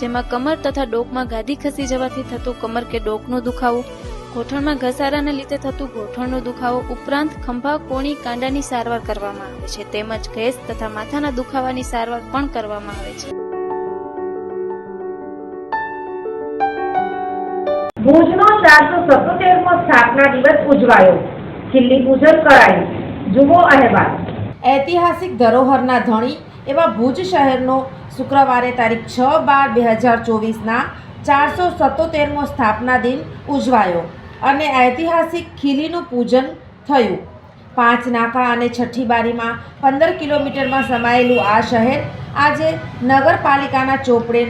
જેમાં કમર તથા ડોકમાં ગાદી ખસી જવાથી થતું કમર કે ડોકનો દુખાવો ઘોઠણમાં ઘસારાને લીધે થતું ઘોઠણનો દુખાવો ઉપરાંત ખંભા કોણી કાંડાની સારવાર કરવામાં આવે છે. તેમજ ગેસ તથા માથાના દુખાવાની સારવાર પણ કરવામાં આવે છે. ભુજનો ચારસો સત્તોતેરમો સ્થાપના દિવસ ઉજવાયો. ખીલ્લી પૂજન કરાયું. જુઓ અહેવાલ. ઐતિહાસિક ધરોહરના ધણી એવા ભુજ શહેરનો શુક્રવારે તારીખ છ બાર બે હજાર ચોવીસના ચારસો સત્તોતેરમો સ્થાપના દિન ઉજવાયો અને ઐતિહાસિક ખીલીનું પૂજન થયું. પાંચ નાકા અને છઠ્ઠી બારીમાં પંદર કિલોમીટરમાં સમાયેલું આ શહેર આજે નગરપાલિકાના ચોપડે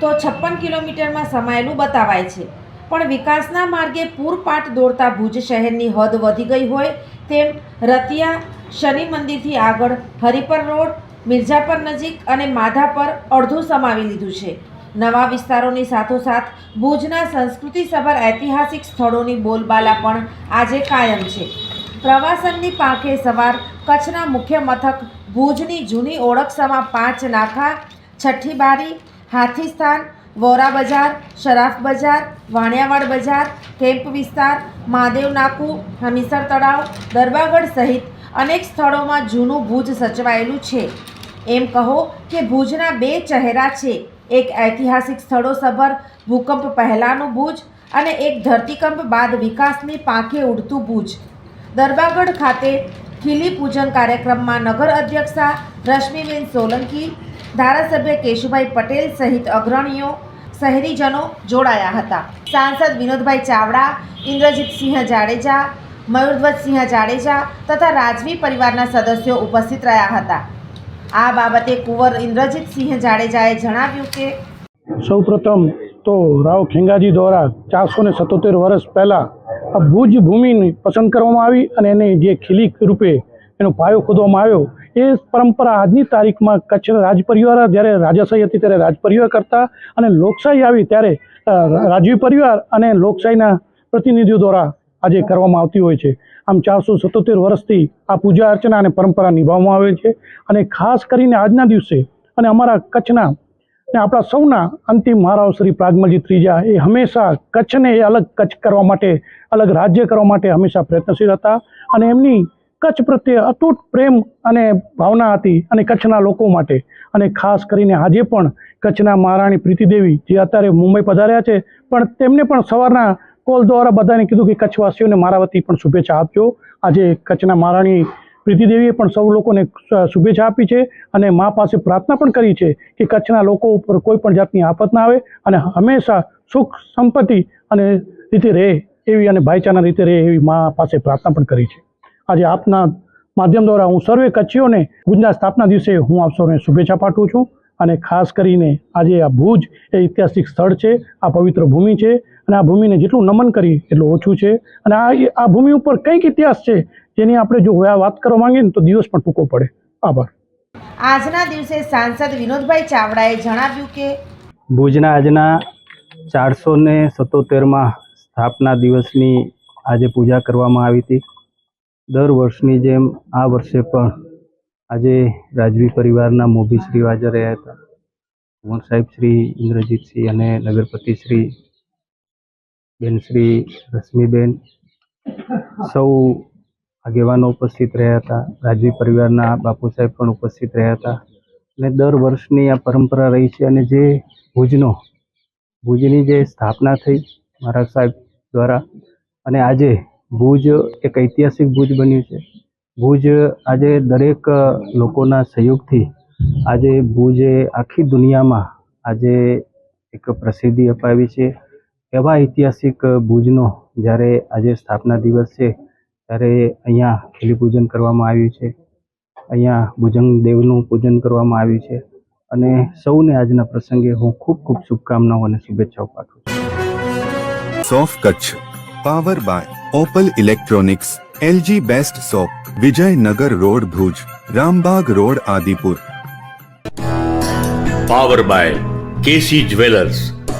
તો છપ્પન કિલોમીટરમાં સમાયેલું બતાવાય છે. પણ વિકાસના માર્ગે પૂરપાટ દોડતા ભુજ શહેરની હદ વધી ગઈ હોય તેમ રતિયા શનિ મંદિરથી આગળ હરિપર રોડ મિર્જાપર નજીક અને માધાપર અડધું સમાવી લીધું છે. નવા વિસ્તારોની સાથોસાથ ભુજના સંસ્કૃતિસભર ઐતિહાસિક સ્થળોની બોલબાલા પણ આજે કાયમ છે. પ્રવાસનની પાંખે સવાર કચ્છના મુખ્ય મથક ભુજની જૂની ઓળખ સમા પાંચ નાખા, છઠ્ઠી બારી હાથીસ્થાન વોરા બજાર, શરાફ બજાર, વાણિયાવાડ બજાર, કેમ્પ વિસ્તાર, મહાદેવ નાકુ, હમીસર તળાવ દરબાગઢ સહિત અનેક સ્થળોમાં જૂનું ભુજ સચવાયેલું છે. એમ કહો કે ભુજના બે ચહેરા છે. એક ઐતિહાસિક સ્થળો સભર, ભૂકંપ પહેલાંનું ભુજ અને એક ધરતીકંપ બાદ વિકાસની પાંખે ઉડતું ભુજ. દરબાગઢ ખાતે ખીલી પૂજન કાર્યક્રમમાં નગર અધ્યક્ષા રશ્મિબેન સોલંકી, ધારાસભ્ય કેશુભાઈ પટેલ સહિત અગ્રણીઓ, શહેરીજનો જોડાયા હતા. સાંસદ વિનોદભાઈ ચાવડા ઇન્દ્રજીતસિંહ જાડેજા, મયુરધ્વજસિંહ જાડેજા તથા રાજવી પરિવારના સદસ્યો ઉપસ્થિત રહ્યા હતા. આ બાબતે કુંવર ઇન્દ્રજીતસિંહ જાડેજાએ જણાવ્યું કે સૌપ્રથમ તો રાવ ખેંગાજી દ્વારા ચારસો ને સત્તોતેર વર્ષ પહેલાં ભુજ ભૂમિને પસંદ કરવામાં આવી અને એને જે ખીલી રૂપે એનો પાયો ખોદવામાં આવ્યો, એ પરંપરા આજની તારીખમાં કચ્છ રાજપરિવાર જ્યારે રાજાશાહી હતી ત્યારે રાજ પરિવાર કરતા અને લોકશાહી આવી ત્યારે રાજવી પરિવાર અને લોકશાહીના પ્રતિનિધિઓ દ્વારા આજે કરવામાં આવતી હોય છે. આમ ચારસો સત્તોતેર વર્ષથી આ પૂજા અર્ચના અને પરંપરા નિભાવવામાં આવે છે. અને ખાસ કરીને આજના દિવસે અને અમારા કચ્છના ને આપણા સૌના અંતિમ મહારાવ શ્રી પ્રાગમલજી ત્રીજા એ હંમેશા કચ્છને એ અલગ કચ્છ કરવા માટે, અલગ રાજ્ય કરવા માટે હંમેશા પ્રયત્નશીલ હતા. અને એમની કચ્છ પ્રત્યે અતૂટ પ્રેમ અને ભાવના હતી અને કચ્છના લોકો માટે. અને ખાસ કરીને આજે પણ કચ્છના મહારાણી પ્રીતિદેવી જે અત્યારે મુંબઈ પધાર્યા છે, પણ તેમને પણ સવારના કોલ દ્વારા બધાને કીધું કે કચ્છવાસીઓને મારા વતી પણ શુભેચ્છા આપજો. આજે કચ્છના મહારાણી પ્રીતિદેવીએ પણ સૌ લોકોને શુભેચ્છા આપી છે અને મા પાસે પ્રાર્થના પણ કરી છે કે કચ્છના લોકો ઉપર કોઈ પણ જાતની આફત ના આવે અને હંમેશા સુખ, સંપત્તિ અને રીતે રહે એવી અને ભાઈચારાના રીતે રહે એવી મા પાસે પ્રાર્થના પણ કરી છે. આજે આપના માધ્યમ દ્વારા હું સર્વે કચ્છીઓને ગુજરાત સ્થાપના દિવસે હું આપ સૌને શુભેચ્છા પાઠવું છું અને ખાસ કરીને આજે આ ભુજ એ ઐતિહાસિક સ્થળ છે, આ પવિત્ર ભૂમિ છે અને આ ભૂમિને જેટલું નમન કરી એટલું ઓછું છે. અને આ આ ભૂમિ ઉપર કંઈક ઇતિહાસ છે જેની આપણે જો વાત કરવા માંગીએ ને તો દિવસ પણ ટૂંકો પડે. આભાર. આજના દિવસે સાંસદ વિનોદભાઈ ચાવડાએ જણાવ્યું કે ભુજના આજના ચારસો ને સત્તોતેરમાં સ્થાપના દિવસની આજે પૂજા કરવામાં આવી હતી. દર વર્ષની જેમ આ વર્ષે પણ આજે રાજવી પરિવારના મોભી શ્રી હાજર રહ્યા હતા. કુંવર સાહેબ શ્રી ઇન્દ્રજીતસિંહ અને નગરપતિ શ્રી બેન શ્રી રશ્મિબેન સૌ આગેવાનો ઉપસ્થિત રહ્યા હતા. રાજવી પરિવારના બાપુ સાહેબ પણ ઉપસ્થિત રહ્યા હતા. અને દર વર્ષની આ પરંપરા રહી છે અને જે ભુજનો, ભુજની જે સ્થાપના થઈ મહારાજ સાહેબ દ્વારા અને આજે ભુજ એક ઐતિહાસિક ભુજ બન્યું છે. ભુજ આજે દરેક લોકોના સહયોગથી આજે ભુજે આખી દુનિયામાં આજે એક પ્રસિદ્ધિ અપાવી છે. એવા ઐતિહાસિક ભુજનો જ્યારે આજે સ્થાપના દિવસ છે ત્યારે અહીંયા ખીલી પૂજન કરવામાં આવ્યું છે. અહીંયા ભુજંગ દેવનું પૂજન કરવામાં આવ્યું છે. અને સૌને આજના પ્રસંગે હું ખૂબ ખૂબ શુભકામનાઓ અને શુભેચ્છાઓ પાઠવું છું. સોફ Kutch power by Opal electronics LG best shop Vijaynagar road Bhuj Rambag road Adipur. Power by KC jewellers.